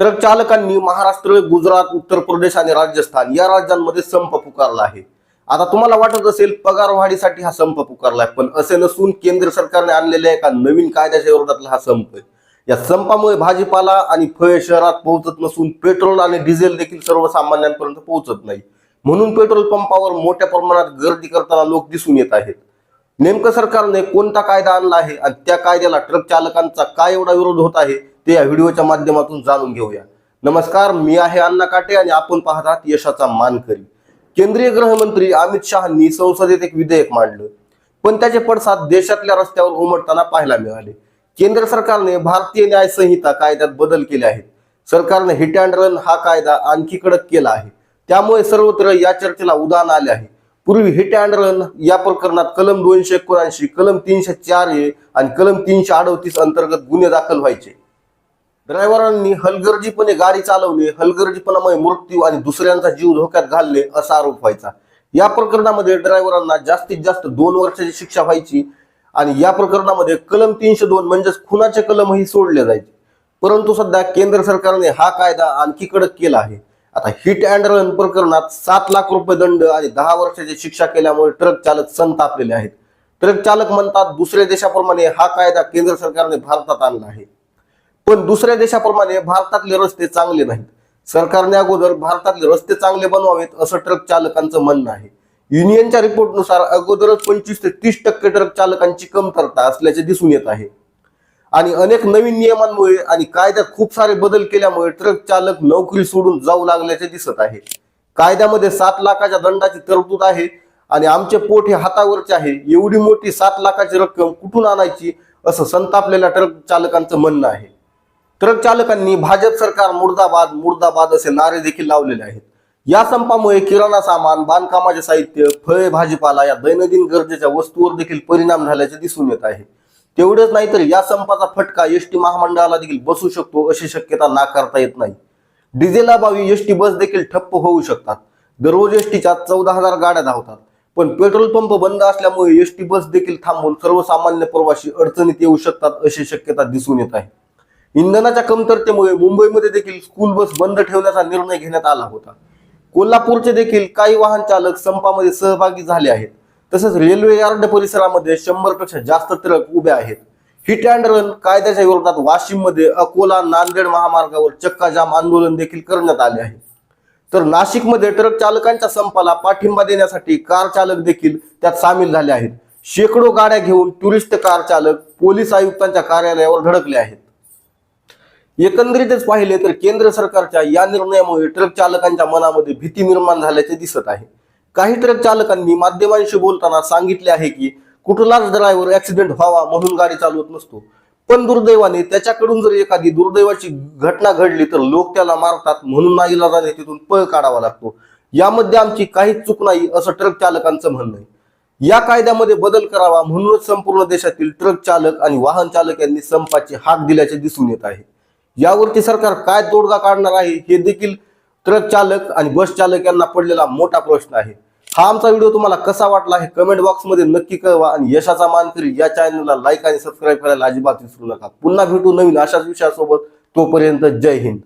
Truck चालकांनी महाराष्ट्र गुजरात उत्तर प्रदेश आणि राजस्थान या राज्यांमध्ये संप पुकारला आहे. आता तुम्हाला वाटत असेल पगार वाढीसाठी हा संप पुकारला आहे पण असे नसून केंद्र सरकारने आणलेल्या एका नवीन कायद्याच्या विरोधातला हा संप आहे. या संपामुळे भाजीपाला आणि फळे शहरात पोहोचत नसून पेट्रोल आणि डिझेल देखील सर्वसामान्यांपर्यंत पोहोचत नाही. म्हणून पेट्रोल पंपावर मोठ्या प्रमाणात गर्दी करताना लोक दिसून येत आहेत. नेमकं सरकारने कोणता कायदा आणला आहे आणि त्या कायद्याला ट्रक चालकांचा काय एवढा विरोध होत आहे ते या व्हिडिओच्या माध्यमातून जाणून घेऊया. नमस्कार मी आहे अण्णा काटे आणि आपण पाहतात यशाचा मानकरी. केंद्रीय गृहमंत्री अमित शहानी संसदेत एक विधेयक मांडलं. पण त्याचे पडसाद देशातल्या रस्त्यावर उमटताना पाहायला मिळाले. केंद्र सरकारने भारतीय न्याय संहिता कायद्यात बदल केले आहेत. सरकारने हिट अँड रन हा कायदा आणखी कडक केला आहे. त्यामुळे सर्वत्र या चर्चेला उदाहरण आले आहे. पूर्वी हिट अँड रन या प्रकरणात कलम दोनशे एकोणऐंशी कलम तीनशे चार ए आणि कलम तीनशे अडतीस अंतर्गत गुन्हे दाखल व्हायचे. ड्रायव्हरांनी हलगर्जीपणे गाडी चालवणे हलगर्जीपणामुळे मृत्यू आणि दुसऱ्यांचा जीव धोक्यात घालणे असा आरोप व्हायचा. या प्रकरणामध्ये ड्रायव्हरांना जास्तीत जास्त दोन वर्षाची शिक्षा व्हायची आणि या प्रकरणामध्ये कलम तीनशे दोन म्हणजेच खुनाचे कलमही सोडले जायचे. परंतु सध्या केंद्र सरकारने हा कायदा आणखी कडक केला आहे. आता हिट अँड रन प्रकरणात सात लाख रुपये दंड आणि दहा वर्षाची शिक्षा केल्यामुळे ट्रक चालक संतापलेले आहेत. ट्रक चालक म्हणतात दुसऱ्या देशाप्रमाणे हा कायदा केंद्र सरकारने भारतात आणला आहे. पण दुसऱ्या देशाप्रमाणे भारतातले रस्ते चांगले नाहीत. सरकारने अगोदर भारतातले रस्ते चांगले बनवावेत असं ट्रक चालकांचं म्हणणं आहे. युनियनच्या रिपोर्टनुसार अगोदरच पंचवीस ते तीस टक्के ट्रक चालकांची कमतरता असल्याचे दिसून येत आहे. आणि अनेक नवीन नियमांमुळे आणि कायद्यात खूप सारे बदल केल्यामुळे ट्रक चालक नोकरी सोडून जाऊ लागल्याचे दिसत आहे. कायद्यामध्ये सात लाखाच्या दंडाची तरतूद आहे आणि आमचे पोट हे हातावरचे आहे. एवढी मोठी सात लाखाची रक्कम कुठून आणायची असं संतापलेल्या ट्रक चालकांचं म्हणणं आहे. ट्रक चालकांनी भाजप सरकार मुर्दाबाद मुर्दाबाद असे नारे देखील लावलेले आहेत. या संपामुळे किराणा सामान बांधकामाचे साहित्य फळे भाजीपाला या दैनंदिन गरजेच्या वस्तूवर देखील परिणाम झाल्याचे दिसून येत आहे. तेवढेच नाही तर या संपाचा फटका एसटी महामंडळाला देखील बसू शकतो अशी शक्यता नाकारता येत नाही. डिझेलाभावी एसटी बस देखील ठप्प होऊ शकतात. दररोज एसटीच्या चौदा हजार गाड्या धावतात. पण पेट्रोल पंप बंद असल्यामुळे एसटी बस देखील थांबून सर्वसामान्य प्रवासी अडचणीत येऊ शकतात अशी शक्यता दिसून येत आहे. इंधनाच्या कमतरतेमुळे मुंबईमध्ये देखील स्कूल बस बंद ठेवण्याचा निर्णय घेण्यात आला होता. कोल्हापूरचे देखील काही वाहन चालक संपामध्ये सहभागी झाले आहेत. तसेच रेल्वे यार्ड परिसरामध्ये शंभरपेक्षा जास्त ट्रक उभे आहेत. हिट अँड रन कायद्याच्या विरोधात वाशिममध्ये अकोला नांदेड महामार्गावर चक्का जाम आंदोलन देखील करण्यात आले आहे. तर नाशिकमध्ये ट्रक चालकांच्या संपाला पाठिंबा देण्यासाठी कार चालक देखील त्यात सामील झाले आहेत. शेकडो गाड्या घेऊन टुरिस्ट कार चालक पोलीस आयुक्तांच्या कार्यालयावर धडकले आहेत. एकंदरीतच पाहिले तर केंद्र सरकारच्या या निर्णयामुळे ट्रक चालकांच्या मनामध्ये भीती निर्माण झाल्याचे दिसत आहे. काही ट्रक चालकांनी माध्यमांशी बोलताना सांगितले आहे की कुठलाच ड्रायव्हर ऍक्सिडेंट व्हावा म्हणून गाडी चालवत नसतो. पण दुर्दैवाने त्याच्याकडून जर एखादी दुर्दैवाची घटना घडली तर लोक त्याला मारतात म्हणून नाईलाजाने तिथून पळ काढावा लागतो. यामध्ये आमची काहीच चूक नाही असं ट्रक चालकांचं म्हणणं आहे. या कायद्यामध्ये बदल करावा म्हणूनच संपूर्ण देशातील ट्रक चालक आणि वाहन चालक यांनी संपाची हाक दिल्याचे दिसून येत आहे. यावरती सरकार काय तोडगा काढणार आहे हे देखील ट्रक चालक आणि बस चालक यांना पडलेला मोठा प्रश्न आहे. हा आमचा व्हिडिओ तुम्हाला कसा वाटला हे कमेंट बॉक्समध्ये नक्की कळवा आणि यशाचा मानकरी या चॅनलला लाईक आणि सबस्क्राईब करायला अजिबात विसरू नका. पुन्हा भेटू नवीन अशाच विषयासोबत. तोपर्यंत जय हिंद.